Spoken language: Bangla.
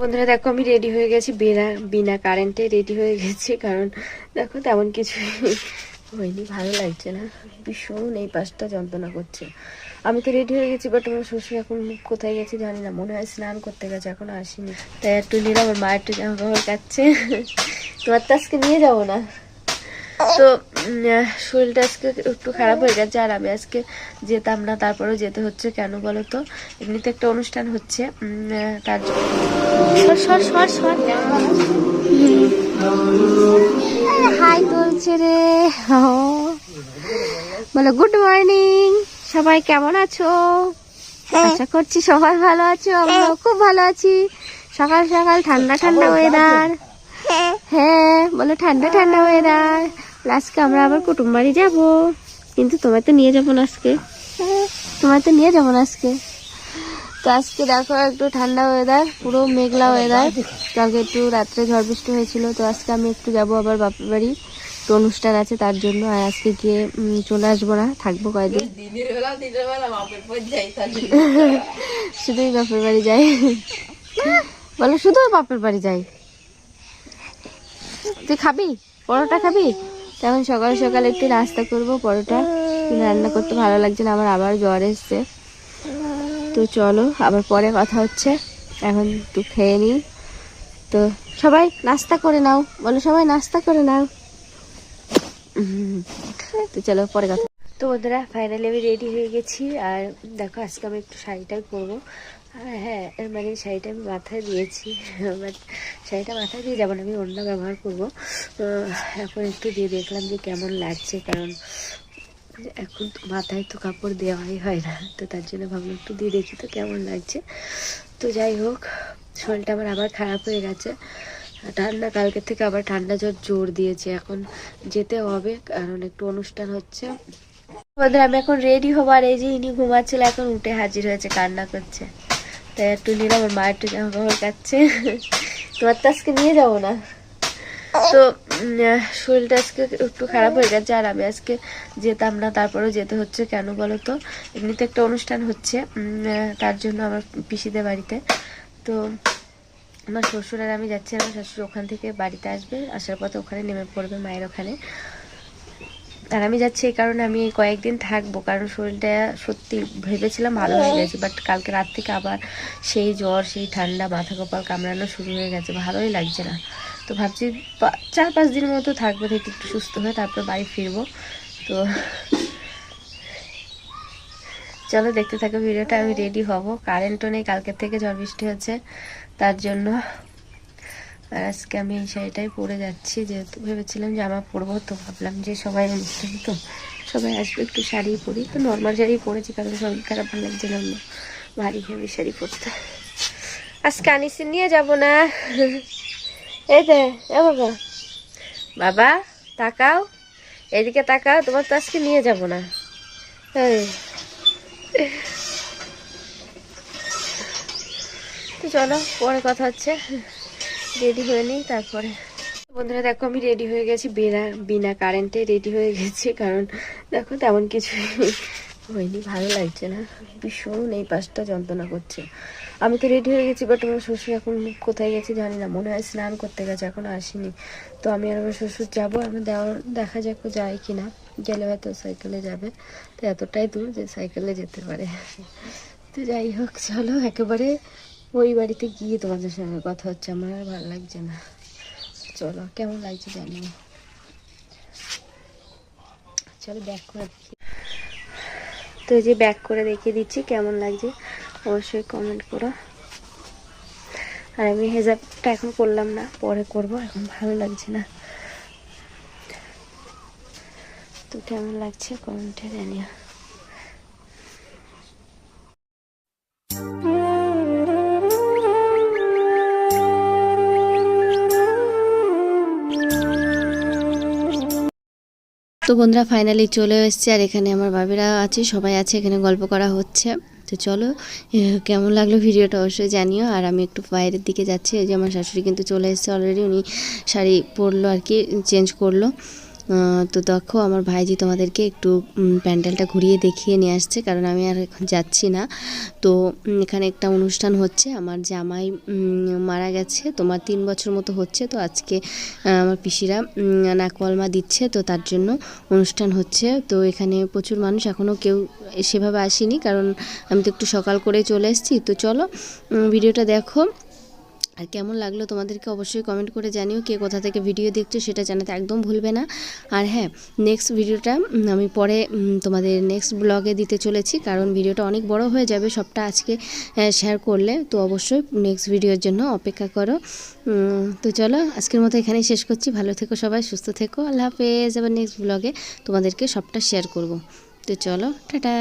বন্ধুরা, দেখো, আমি রেডি হয়ে গেছি বিনা বিনা কারেন্টে রেডি হয়ে গেছি, কারণ দেখো, তেমন কিছু হয়নি, ভালো লাগছে না। ভীষণ এই পাশটা যন্ত্রণা করছে। আমি তো রেডি হয়ে গেছি বাট আমার শ্বশুর এখন কোথায় গেছে জানি না, মনে হয় স্নান করতে গেছে, এখনও আসিনি। তাই একটু নিলাম আমার মায়ের একটু জামা কাপড় কাচ্ছে। তোমার তো আজকে নিয়ে যাব না? তো শরীরটা আজকে একটু খারাপ হয়ে গেছে আর আমি আজকে যেতাম না তারপরেও যেতে হচ্ছে কেন বলো তো? এমনিতে একটা অনুষ্ঠান হচ্ছে তার হাই তুলছে রে। বলো গুড মর্নিং সবাই কেমন আছো? আশা করছি সবাই ভালো আছো আমরাও খুব ভালো আছি। সকাল সকাল ঠান্ডা ঠান্ডা ওয়েদার হ্যাঁ। বলো ঠান্ডা ঠান্ডা ওয়েদার আজকে আমরা আবার কুটুম বাড়ি যাব। কিন্তু তোমায় তো নিয়ে যাব না আজকে। তোমায় তো নিয়ে যাব না আজকে। তো আজকে দেখো একটু ঠান্ডা ওয়েদার পুরো মেঘলা ওয়েদার কালকে একটু রাত্রে ঝড় বৃষ্টি হয়েছিল, তো আজকে আমি একটু যাব আবার বাপের বাড়ি। তো অনুষ্ঠান আছে তার জন্য, আর আজকে গিয়ে চলে আসব না, থাকব কয়েকদিন শুধুই বাপের বাড়ি যাই। বলো শুধু বাপের বাড়ি যাই। তুই খাবি? পরোটা খাবি? তখন সকাল সকাল একটু নাস্তা করব, পরোটা। রান্না করতে ভালো লাগছে না, আমার আবার জ্বর এসছে। তো চলো, আবার পরে কথা হচ্ছে। এখন একটু খেয়ে নিই তো সবাই নাস্তা করে নাও। বলো সবাই নাস্তা করে নাও। তো চলো, পরে কথা তো বন্ধুরা ফাইনালি আমি রেডি হয়ে গেছি। আর দেখো, আজকে আমি একটু শাড়িটাই পরবো। হ্যাঁ মানে শাড়িটা আমি মাথায় দিয়েছি বাট শাড়িটা মাথায় দিয়ে যাব না, আমি অন্য ব্যবহার করব। এখন একটু দিয়ে দেখলাম যে কেমন লাগছে, কারণ এখন মাথায় তো কাপড় দেওয়াই হয় না, তো তার জন্য ভাবলাম একটু দিয়ে দেখি তো কেমন লাগছে। তো যাই হোক, শরীরটা আমার আবার খারাপ হয়ে গেছে। ঠান্ডা কালকে থেকে আবার ঠান্ডা জ্বর জোর দিয়েছে, এখন যেতে হবে, কারণ একটু অনুষ্ঠান হচ্ছে। বন্ধুরা, আমি এখন রেডি হব, আর এই যে ইনি ঘুমাচ্ছিল, এখন উঠে হাজির হয়েছে, কান্না করছে। তাই একটু নিলাম আমার মা একটু জামা কাপড় কাচ্ছে তোমার তো আজকে নিয়ে যাব না। তো শরীরটা আজকে একটু খারাপ হয়ে গেছে, আর আমি আজকে যেতাম না, তারপরেও যেতে হচ্ছে কেন বলো তো এমনিতে একটা অনুষ্ঠান হচ্ছে তার জন্য আমার পিসিদের বাড়িতে। তো, আমার শ্বশুর আর আমি যাচ্ছি, আমার শ্বশুর ওখান থেকে বাড়িতে আসবে, আসার পথে ওখানে নেমে পড়বে মায়ের ওখানে। আর আমি যাচ্ছি এই কারণে আমি কয়েকদিন থাকব কারণ শরীরটা সত্যি ভেবেছিলাম ভালো হয়ে গেছে বাট কালকে রাত থেকে আবার সেই জ্বর সেই ঠান্ডা মাথা কপাল কামড়ানো শুরু হয়ে গেছে ভালোই লাগছে না। তো ভাবছি চার পাঁচ দিনের মতো থাকব থেকে একটু সুস্থ হয়ে তারপর বাড়ি ফিরবো। তো চলো দেখতে থাকো ভিডিওটা আমি রেডি হব। কারেন্টও নেই কালকে থেকে ঝড় বৃষ্টি হচ্ছে তার জন্য আর আজকে আমি এই শাড়িটাই পরে যাচ্ছি, যেহেতু ভেবেছিলাম জামা পরবো, তো ভাবলাম যে সবাই অনুষ্ঠান তো, সবাই আসবে, একটু শাড়ি পরি। তো নর্মাল শাড়ি পরেছি, কারণ শরীর খারাপ ভালো লাগছে না ভারী হেভি শাড়ি পরতে। আজকে আনিসে নিয়ে যাব না। এই দে বাবা। বাবা, তাকাও। এদিকে তাকাও, তোমার তো আজকে নিয়ে যাব না। তো চলো, পরে কথা হচ্ছে। রেডি হয়ে নিই, তারপরে। বন্ধুরা, দেখো, আমি রেডি হয়ে গেছি বিনা বিনা কারেন্টে রেডি হয়ে গেছি, কারণ দেখো, তেমন কিছু হয়নি, ভালো লাগছে না। ভীষণ এই পাশটা যন্ত্রণা করছে। আমি তো রেডি হয়ে গেছি বাট আমার শ্বশুর এখন কোথায় গেছে জানি না। মনে হয় স্নান করতে গেছে, এখনও আসেনি। তো আমি আর আমার শ্বশুর যাব, আমি দেওয়ার, দেখা যাক যায় কি না গেলে হয়তো সাইকেলে যাবে। তো এতটাই দূর যে সাইকেলে যেতে পারে। তো যাই হোক, চলো, একেবারে ওই বাড়িতে গিয়ে তোমাদের সঙ্গে কথা হচ্ছে, আমার আর ভালো লাগছে না। চলো, কেমন লাগছে জানি। না চলো ব্যাক করে দেখি। তো এই যে ব্যাক করে দেখিয়ে দিচ্ছি, কেমন লাগছে, অবশ্যই কমেন্ট করো। আর আমি হেজাবটা এখন করলাম না, পরে করব, এখন ভালো লাগছে না। তো কেমন লাগছে কমেন্টে জানিও। তো বন্ধুরা ফাইনালি চলে এসছে আর এখানে আমার বাবিরা আছে, সবাই আছে, এখানে গল্প করা হচ্ছে। তো চলো কেমন লাগল ভিডিওটা অবশ্যই জানিও। আর আমি একটু বাইরের দিকে যাচ্ছি যে আমার শাশুড়ি কিন্তু চলে এসছে অলরেডি উনি শাড়ি পরলো আর কি চেঞ্জ করল। তো দেখো, আমার ভাইজি তোমাদেরকে একটু প্যান্ডেলটা ঘুরিয়ে দেখিয়ে নিয়ে আসছে, কারণ আমি আর এখন যাচ্ছি না। তো এখানে একটা অনুষ্ঠান হচ্ছে, আমার জামাই মারা গেছে, তোমার তিন বছর মতো হচ্ছে, তো আজকে আমার পিসিরা নাকওয়ালমা দিচ্ছে, তো তার জন্য অনুষ্ঠান হচ্ছে। তো এখানে প্রচুর মানুষ এখনও কেউ সেভাবে আসেনি, কারণ আমি তো একটু সকাল করে চলে এসেছি। তো চলো ভিডিওটা দেখো। আর কেমন লাগল তোমাদেরকে অবশ্যই কমেন্ট করে জানিও কে কোথা থেকে ভিডিও দেখছ, সেটা জানাতে একদম ভুলবে না। আর হ্যাঁ নেক্সট ভিডিওটা আমি পরে তোমাদের নেক্সট ব্লগে দিতে চলেছি, কারণ ভিডিওটা অনেক বড় হয়ে যাবে, সবটা আজকে শেয়ার করলে। তো অবশ্যই নেক্সট ভিডিওর জন্য অপেক্ষা করো। তো চলো, আজকের মতো এখানেই শেষ করছি। ভালো থেকো সবাই, সুস্থ থেকো। আল্লাহ হাফেজ। আবার নেক্সট ব্লগে তোমাদেরকে সবটা শেয়ার করব। তো চলো, টাটা।